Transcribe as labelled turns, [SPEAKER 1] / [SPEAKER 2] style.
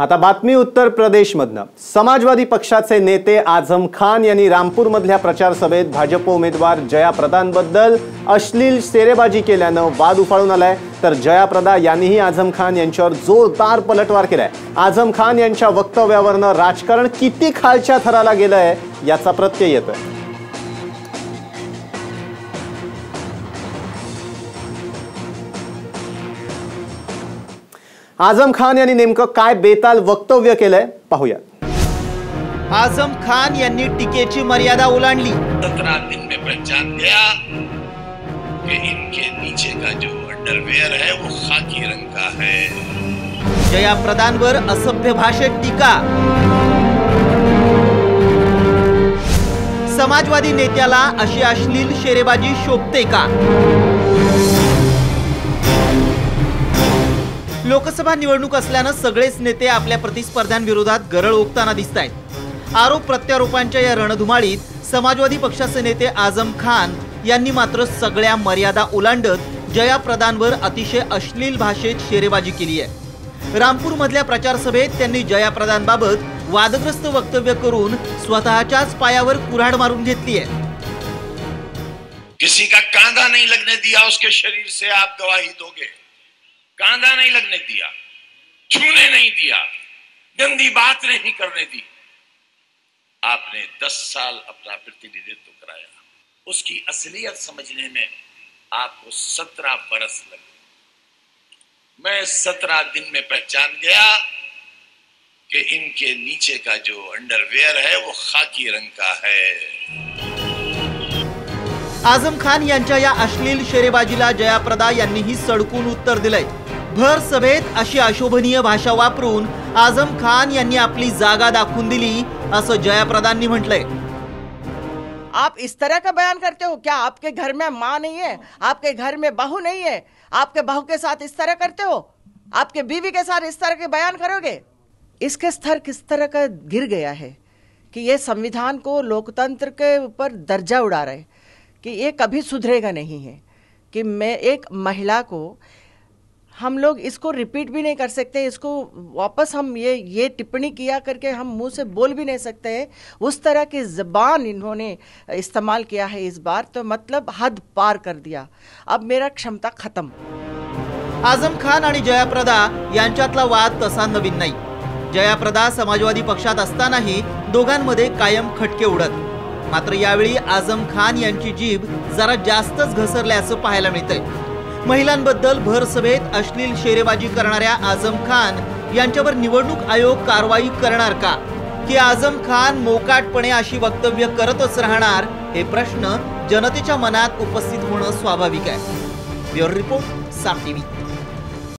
[SPEAKER 1] आता बातमी उत्तर प्रदेशमधनं. समाजवादी पक्षाचे नेते आझम खान यांनी रामपूरमधल्या प्रचार सभेत भाजप उमेदवार जयाप्रदांबद्दल अश्लील शेरेबाजी केल्यानं वाद उफाळून आलाय. तर जयाप्रदा यांनीही आझम खान यांच्यावर जोरदार पलटवार केलाय. आझम खान यांच्या वक्तव्यावरनं राजकारण किती खालच्या थराला गेलंय याचा प्रत्यय येतोय. आझम खान यांनी नेमकं काय बेताल वक्तव्य केलंय पाहूयात.
[SPEAKER 2] आझम खान यांनी टीकेची मर्यादा ओलांडली.
[SPEAKER 3] सत्रह दिन में पहचान गया कि इनके नीचे का जो अंडरवेयर है वो खाकी रंग का है।
[SPEAKER 2] जया प्रदानवर असभ्य भाषेत टीका. समाजवादी नेत्याला अशी अश्लील शेरेबाजी शोभते का? लोकसभा निवडणूक असल्यानं सगळेच नेते आपल्या प्रतिस्पर्ध्यांविरोधात गरळ ओकताना दिसत आहेत. आरोप प्रत्यारोपांच्या या रणधुमाळीत समाजवादी पक्षाचे नेते आझम खान यांनी मात्र सगळ्या मर्यादा ओलांडत जया प्रदानवर अतिशय अश्लील भाषेत शेरेबाजी केली आहे. रामपूरमधल्या प्रचार सभेत त्यांनी जया प्रदानबाबत वादग्रस्त वक्तव्य करून स्वतःच्याच पायावर कुऱ्हाड मारून घेतली आहे.
[SPEAKER 3] किसी का कांधा नहीं लगने दिया उसके शरीर से आप गवाही दोगे। कांधा नहीं लगने दिया, छूने नहीं दिया, गंदी बात नहीं करने दी। आपने दस साल अपना प्रतिनिधित्व कराया। उसकी असलियत समझने में आपको सत्रह बरस लगे। मैं सत्रह दिन में पहचान गया कि इनके नीचे का जो अंडरवेयर है, वो खाकी रंग का है।
[SPEAKER 2] आझम खान या अश्लील शेरेबाजीला जयाप्रदा यांनीही सडकून उत्तर दिलंय. भर सभेत अशी अशोभनीय भाषा वापरून आझम खान यांनी आपली जागा दाखवून दिली असं जयाप्रदांनी म्हटलंय.
[SPEAKER 4] आप इस तरह का बयान करते हो? क्या आपके घर में माँ नहीं है? आपके घर में बहू नहीं है? आपके बहू के साथ इस तरह करते हो? आपके बीवी के साथ इस तरह के बयान करोगे? इसके स्तर किस तरह का गिर गया है कि ये संविधान को लोकतंत्र के ऊपर दर्जा उड़ा रहे कि ये कभी सुधरेगा नहीं है, कि मैं एक महिला को, हम लोग इसको रिपीट भी नहीं कर सकते, इसको वापस हम ये ये टिप्पणी किया करके हम मुँह से बोल भी नहीं सकते हैं। उस तरह की ज़बान इन्होंने इस्तेमाल किया है इस बार तो मतलब हद पार कर दिया। अब मेरा क्षमता खत्म।
[SPEAKER 2] आझम खान आणि जयाप्रदा यांच्यातला वाद तसा नवीन नाही. जयाप्रदा समाजवादी पक्षात असतानाही दोघांमध्ये कायम खटके उडत. मात्र यावेळी आझम खान यांची जीभ जरा जास्तच घसरल्याचं पाहायला मिळतंय. महिलांबद्दल भर सभेत अश्लील शेरेबाजी करणाऱ्या आझम खान यांच्यावर निवडणूक आयोग कारवाई करणार का? की आझम खान मोकाटपणे अशी वक्तव्य करतच राहणार? हे प्रश्न जनतेच्या मनात उपस्थित होणं स्वाभाविक आहे. Bureau report Saam TV.